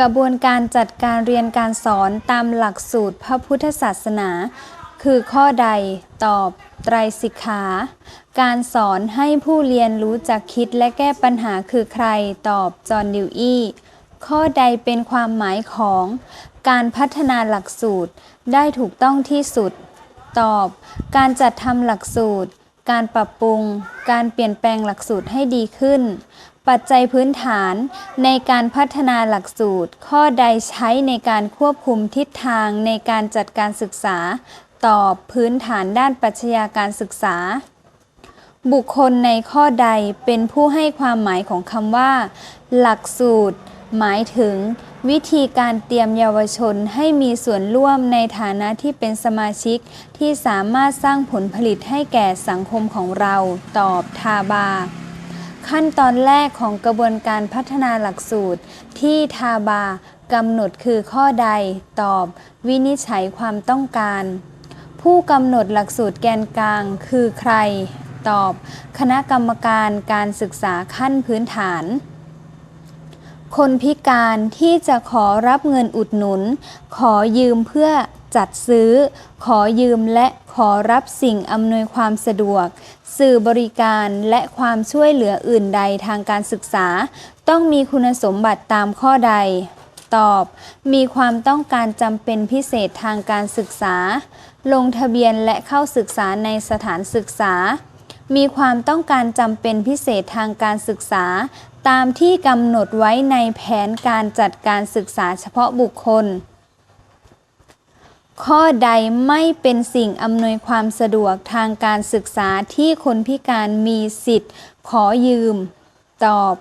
กระบวนการจัดการเรียนการสอนตามหลักสูตรพระพุทธศาสนา คือข้อใดตอบไตรสิกขา การสอนให้ผู้เรียนรู้จักคิดและแก้ปัญหาคือใครตอบจอห์นดิวอี้ข้อใดเป็นความหมายของ การพัฒนาหลักสูตรได้ถูกต้องที่สุด ตอบ การจัดทำหลักสูตร การปรับปรุง การเปลี่ยนแปลงหลักสูตรให้ดีขึ้น ปัจจัยพื้นฐานในการพัฒนาหลักสูตร ข้อใดใช้ในการควบคุมทิศทางในการจัดการศึกษา ตอบพื้นฐานด้านปรัชญาการศึกษา บุคคลในข้อใดเป็นผู้ให้ความหมายของคำว่า หลักสูตร หมายถึง วิธีการเตรียมเยาวชนให้มีส่วนร่วมในฐานะที่เป็นสมาชิกที่สามารถสร้างผลผลิตให้แก่สังคมของเรา ตอบทาบา ขั้นตอนแรกของกระบวนการพัฒนาหลักสูตร ที่ทาบากำหนดคือข้อใด ตอบ วินิจฉัยความต้องการ ผู้กำหนดหลักสูตรแกนกลางคือใคร ตอบ คณะกรรมการการศึกษาขั้นพื้นฐาน คนพิการที่จะขอรับเงินอุดหนุน ขอยืมเพื่อจัดซื้อ ขอยืมและขอรับสิ่งอำนวยความสะดวก สื่อบริการและความช่วยเหลืออื่นใดทางการศึกษา ต้องมีคุณสมบัติตามข้อใด ตอบ มีความต้องการจำเป็นพิเศษทางการศึกษา ลงทะเบียนและเข้าศึกษาในสถานศึกษามีความต้องการจำเป็นพิเศษทางการศึกษา ตามที่กำหนดไว้ในแผนการจัดการศึกษาเฉพาะบุคคล ข้อใดไม่เป็นสิ่งอำนวยความสะดวกทางการศึกษาที่คนพิการมีสิทธิ์ ขอยืม ตอบ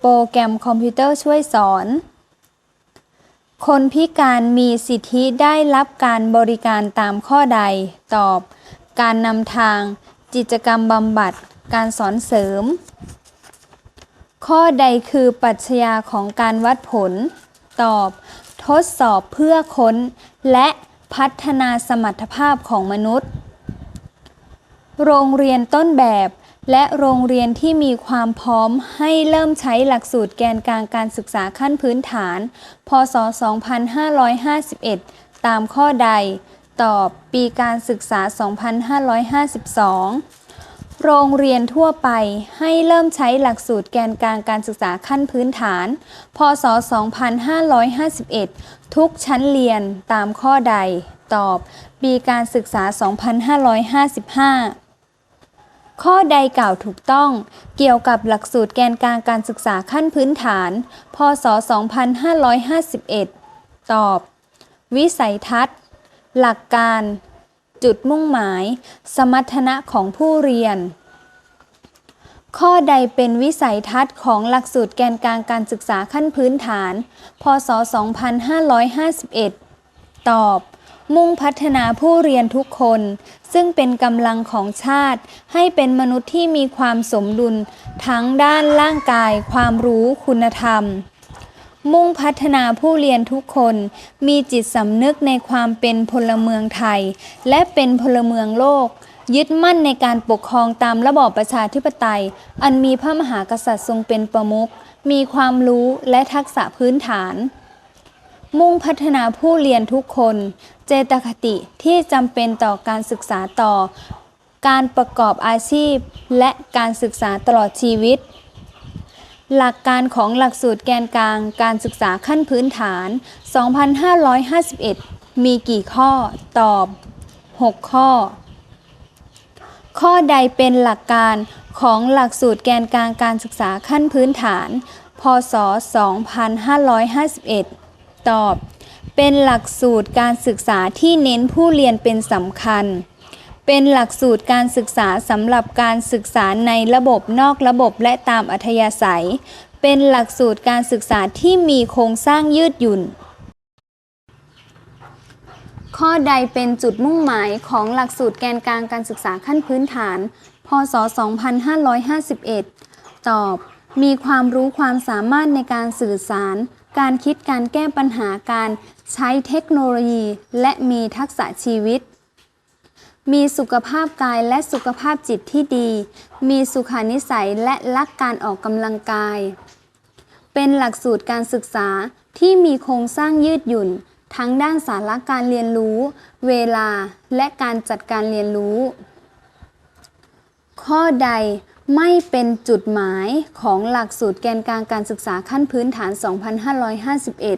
โปรแกรมคอมพิวเตอร์ช่วยสอน คนพิการมีสิทธิได้รับการบริการตามข้อใด ตอบ การนำทาง กิจกรรมบำบัด การสอนเสริม ข้อใดคือปรัชญาของการวัดผล ตอบ ทดสอบเพื่อค้น และพัฒนาสมรรถภาพของมนุษย์ โรงเรียนต้นแบบ และโรงเรียนที่มีความพร้อมให้เริ่มใช้หลักสูตรแกนกลางการศึกษาขั้นพื้นฐาน พศ 2551 ตามข้อใด ตอบ ปีการศึกษา 2552 โรงเรียนทั่วไปให้เริ่มใช้หลักสูตรแกนกลางการศึกษาขั้นพื้นฐาน พศ 2551 ทุกชั้นเรียนตามข้อใด ตอบ ปีการศึกษา 2555ข้อใดกล่าวถูกต้องเกี่ยวกับหลักสูตรแกนกลางการศึกษาขั้นพื้นฐาน พศ 2551 ตอบ วิสัยทัศน์ หลักการ จุดมุ่งหมาย สมรรถนะของผู้เรียน ข้อใดเป็นวิสัยทัศน์ของหลักสูตรแกนกลางการศึกษาขั้นพื้นฐาน พศ 2551 ตอบ มุ่งพัฒนาผู้เรียนทุกคน ซึ่งเป็นกำลังของชาติ ให้เป็นมนุษย์ที่มีความสมดุล ทั้งด้านร่างกาย ความรู้ คุณธรรม มุ่งพัฒนาผู้เรียนทุกคน มีจิตสำนึกในความเป็นพลเมืองไทย และเป็นพลเมืองโลก ยึดมั่นในการปกครองตามระบอบประชาธิปไตย อันมีพระมหากษัตริย์ทรงเป็นประมุขมีความรู้และทักษะพื้นฐาน มุ่งพัฒนาผู้เรียนทุกคน เจตคติที่จำเป็นต่อการศึกษาต่อ การประกอบอาชีพ และการศึกษาตลอดชีวิต หลักการของหลักสูตรแกนกลางการศึกษาขั้นพื้นฐาน 2551 มีกี่ข้อ ตอบ 6 ข้อ ข้อใดเป็นหลักการของหลักสูตรแกนกลางการศึกษาขั้นพื้นฐาน พศ 2551 ตอบ เป็นหลักสูตรการศึกษาที่เน้นผู้เรียนเป็นสำคัญ เป็นหลักสูตรการศึกษาสำหรับการศึกษาในระบบนอกระบบและตามอัธยาศัย เป็นหลักสูตรการศึกษาที่มีโครงสร้างยืดหยุ่น ข้อใดเป็นจุดมุ่งหมายของหลักสูตรแกนกลางการศึกษาขั้นพื้นฐาน พศ 2551 ตอบ มีความรู้ความสามารถในการสื่อสาร การคิดการแก้ปัญหาการใช้เทคโนโลยี และมีทักษะชีวิต มีสุขภาพกายและสุขภาพจิตที่ดี มีสุขานิสัยและรักการออกกำลังกาย เป็นหลักสูตรการศึกษาที่มีโครงสร้างยืดหยุ่น ทั้งด้านสาระการเรียนรู้ เวลาและการจัดการเรียนรู้ ข้อใดไม่เป็นจุดหมายของหลักสูตรแกนกลางการศึกษาขั้นพื้นฐาน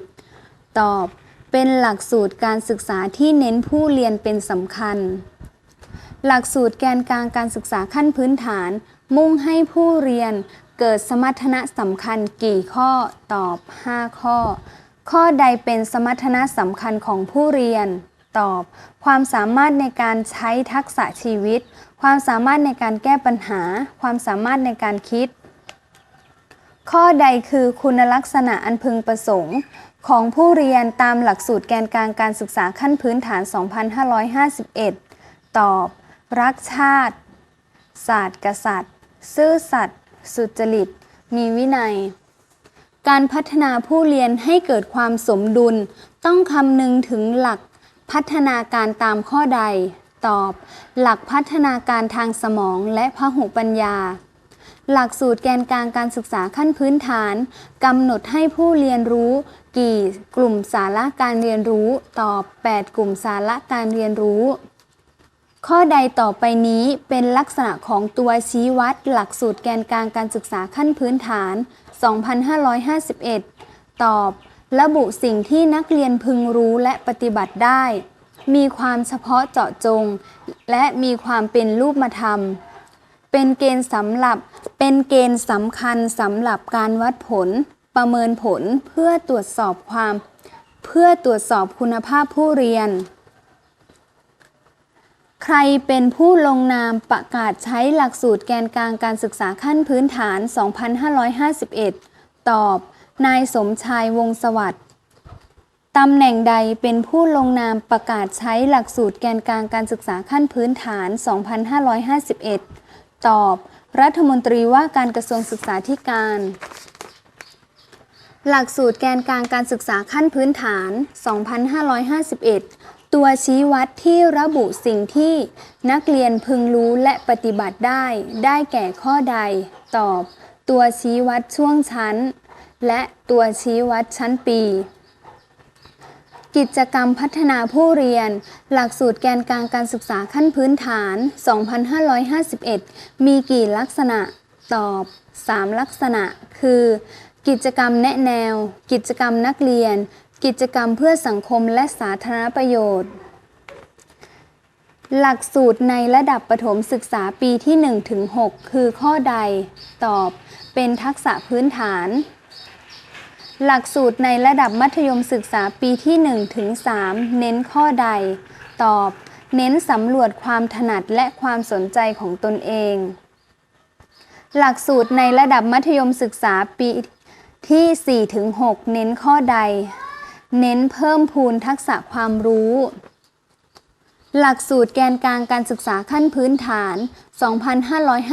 2551 ตอบเป็นหลักสูตรการศึกษาที่เน้นผู้เรียนเป็นสำคัญ หลักสูตรแกนกลางการศึกษาขั้นพื้นฐาน มุ่งให้ผู้เรียนเกิดสมรรถนะสำคัญกี่ข้อตอบ 5 ข้อ ข้อใดเป็นสมรรถนะสำคัญของผู้เรียน ตอบ ความสามารถในการใช้ทักษะชีวิต ความสามารถในการแก้ปัญหา ความสามารถในการคิด ข้อใดคือคุณลักษณะอันพึงประสงค์ ของผู้เรียนตามหลักสูตรแกนกลางการศึกษาขั้นพื้นฐาน 2551 ตอบ รักชาติ ศาสตร์กษัตริย์ ซื่อสัตย์สุจริต มีวินัย การพัฒนาผู้เรียนให้เกิดความสมดุล ต้องคำนึงถึงหลักพัฒนาการตามข้อใด ตอบ หลักพัฒนาการทางสมองและพหุปัญญา หลักสูตรแกนกลางการศึกษาขั้นพื้นฐานกำหนดให้ผู้เรียนรู้ กี่กลุ่มสาระการเรียนรู้ ตอบ 8 กลุ่มสาระการเรียนรู้ ข้อใดต่อไปนี้เป็นลักษณะของตัวชี้วัด หลักสูตรแกนกลางการศึกษาขั้นพื้นฐาน 2551 ตอบ ระบุสิ่งที่นักเรียนพึงรู้และปฏิบัติได้ มีความเฉพาะเจาะจง และมีความเป็นรูปธรรม เป็นเกณฑ์สำหรับ เป็นเกณฑ์สำคัญสำหรับการวัดผล ประเมินผลเพื่อตรวจสอบความ เพื่อตรวจสอบคุณภาพผู้เรียน ใครเป็นผู้ลงนามประกาศใช้หลักสูตรแกนกลางการศึกษาขั้นพื้นฐาน 2551 ตอบ นายสมชายวงศสวัสดิ์ตำแหน่งใดเป็นผู้ลงนามประกาศใช้หลักสูตรแกนกลางการศึกษาขั้นพื้นฐาน 2551 ตอบ รัฐมนตรีว่าการกระทรวงศึกษาธิการ หลักสูตรแกนกลางการศึกษาขั้นพื้นฐาน 2551 ตัวชี้วัดที่ระบุสิ่งที่นักเรียนพึงรู้และปฏิบัติได้ ได้แก่ข้อใด ตอบ ตัวชี้วัดช่วงชั้น และตัวชี้วัดชั้นปี กิจกรรมพัฒนาผู้เรียน หลักสูตรแกนกลางการศึกษาขั้นพื้นฐาน 2551 มีกี่ลักษณะ ตอบ 3 ลักษณะ คือ กิจกรรมแนะแนว กิจกรรมนักเรียน กิจกรรมเพื่อสังคมและสาธารณประโยชน์ หลักสูตรในระดับประถมศึกษาปีที่1ถึง6คือข้อใด ตอบเป็นทักษะพื้นฐาน หลักสูตรในระดับมัธยมศึกษาปีที่1ถึง3เน้นข้อใด ตอบเน้นสำรวจความถนัดและความสนใจของตนเอง หลักสูตรในระดับมัธยมศึกษาปีที่4ถึง6เน้นข้อใด เน้นเพิ่มพูนทักษะความรู้ หลักสูตรแกนกลางการศึกษาขั้นพื้นฐาน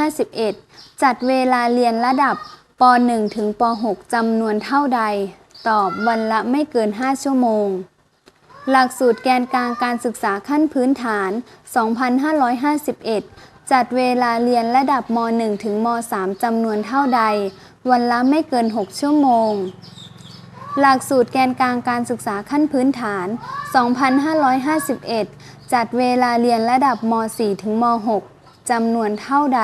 2551 จัดเวลาเรียนระดับป .1 ถึงป .6 จำนวนเท่าใด ตอบวันละไม่เกิน 5 ชั่วโมง หลักสูตรแกนกลางการศึกษาขั้นพื้นฐาน 2551 จัดเวลาเรียนระดับม .1 ถึงม .3 จำนวนเท่าใด วันละไม่เกิน 6 ชั่วโมง หลักสูตรแกนกลางการศึกษาขั้นพื้นฐาน 2551 จัดเวลาเรียนระดับม .4 ถึงม .6 จำนวนเท่าใด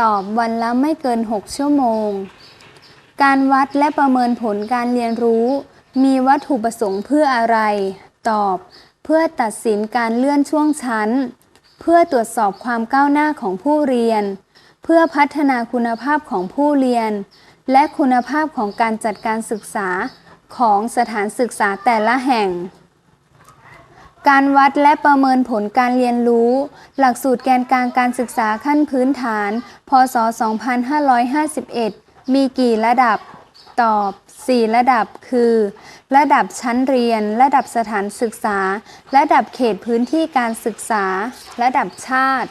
ตอบวันละไม่เกิน 6 ชั่วโมง การวัดและประเมินผลการเรียนรู้ มีวัตถุประสงค์เพื่ออะไร ตอบ เพื่อตัดสินการเลื่อนช่วงชั้น เพื่อตรวจสอบความก้าวหน้าของผู้เรียน เพื่อพัฒนาคุณภาพของผู้เรียน และคุณภาพของการจัดการศึกษา ของสถานศึกษาแต่ละแห่ง การวัดและประเมินผลการเรียนรู้ หลักสูตรแกนกลางการศึกษาขั้นพื้นฐาน พศ 2551 มีกี่ระดับ ตอบ 4 ระดับคือ ระดับชั้นเรียน ระดับสถานศึกษา ระดับเขตพื้นที่การศึกษา ระดับชาติ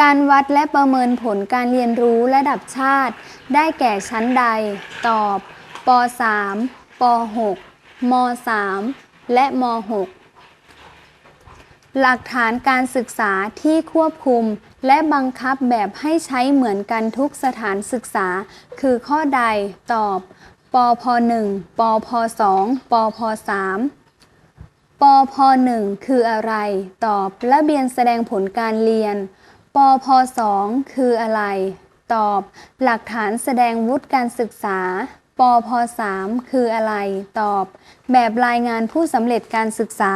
การวัดและประเมินผลการเรียนรู้ระดับชาติ ได้แก่ชั้นใด ตอบ ป .3 ป .6 ม .3 และม .6 หลักฐานการศึกษาที่ควบคุมและบังคับแบบให้ใช้เหมือนกันทุกสถานศึกษา คือข้อใดตอบ ปพ .1 ปพ .2 ปพ .3 ปพ1คืออะไร ตอบระเบียนแสดงผลการเรียน ปพ2คืออะไร ตอบ หลักฐานแสดงวุฒิการศึกษา ปพ3คืออะไร ตอบ แบบรายงานผู้สำเร็จการศึกษา